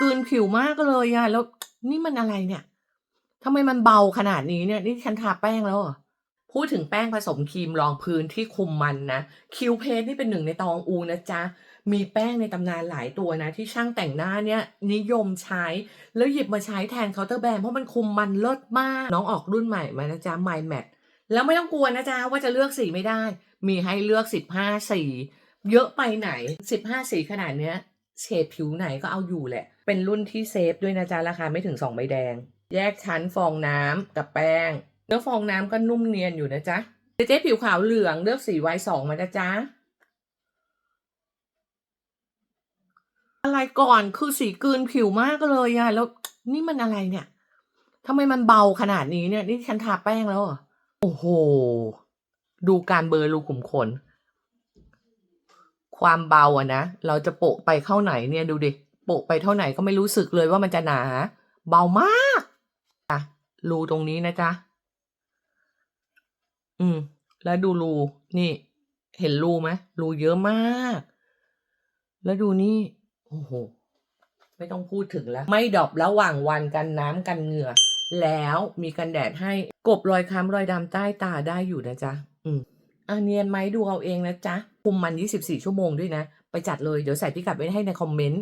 กืนผิวมากเลยอะแล้วนี่มันอะไรเนี่ยทำไมมันเบาขนาดนี้เนี่ย นี่ฉันทาแป้งแล้วพูดถึงแป้งผสมครีมรองพื้นที่คุมมันนะ คิวเพสนี่เป็นหนึ่งในตองอูนะจ๊ะ มีแป้งในตำนานหลายตัวนะ ที่ช่างแต่งหน้าเนี่ย นิยมใช้ แล้วหยิบมาใช้แทนเคาน์เตอร์แบรนด์เพราะมันคุมมันเลิศมาก น้องออกรุ่นใหม่มานะจ๊ะ My Matte แล้วไม่ต้องกลัวนะจ๊ะ ว่าจะเลือกสีไม่ได้ มีให้เลือก 15 สี เยอะไปไหน 15 สีขนาดเนี้ย เฉดผิวไหนก็เอาอยู่แหละ เป็นรุ่นที่เซฟด้วยนะจ๊ะราคาไม่ถึง2ใบแดง แยกชั้นฟองน้ำกับแป้ง เนื้อฟองน้ำก็นุ่มเนียนอยู่นะจ๊ะเจ๊ผิวขาวเหลืองเลือกสีไวสองมานะจ๊ะอะไรก่อนคือสีกืนผิวมากเลยอะแล้วนี่มันอะไรเนี่ยทำไมมันเบาขนาดนี้เนี่ย นี่ฉันทาแป้งแล้วเหรอโอ้โห ดูการเบอร์รูขุมขน ความเบาอะนะ เราจะโปะไปเข้าไหนเนี่ยดูดิ โปะไปเท่าไหนก็ไม่รู้สึกเลยว่ามันจะหนา เบามากอะรูตรงนี้นะจ๊ะ อืม แล้วดูรูนี่ เห็นรูไหมรูเยอะมาก แล้วดูนี่ โอ้โห ไม่ต้องพูดถึงแล้ว ไม่ดรอประหว่างวันกันน้ำกันเหงื่อ แล้วมีกันแดดให้กบรอยค้ำรอยดำใต้ตาได้อยู่นะจ๊ะ อืมอันเนียนไหมดูเอาเองนะจ๊ะ คุมมัน 24 ชั่วโมงด้วยนะ ไปจัดเลย เดี๋ยวใส่พิกัดไว้ให้ในคอมเมนต์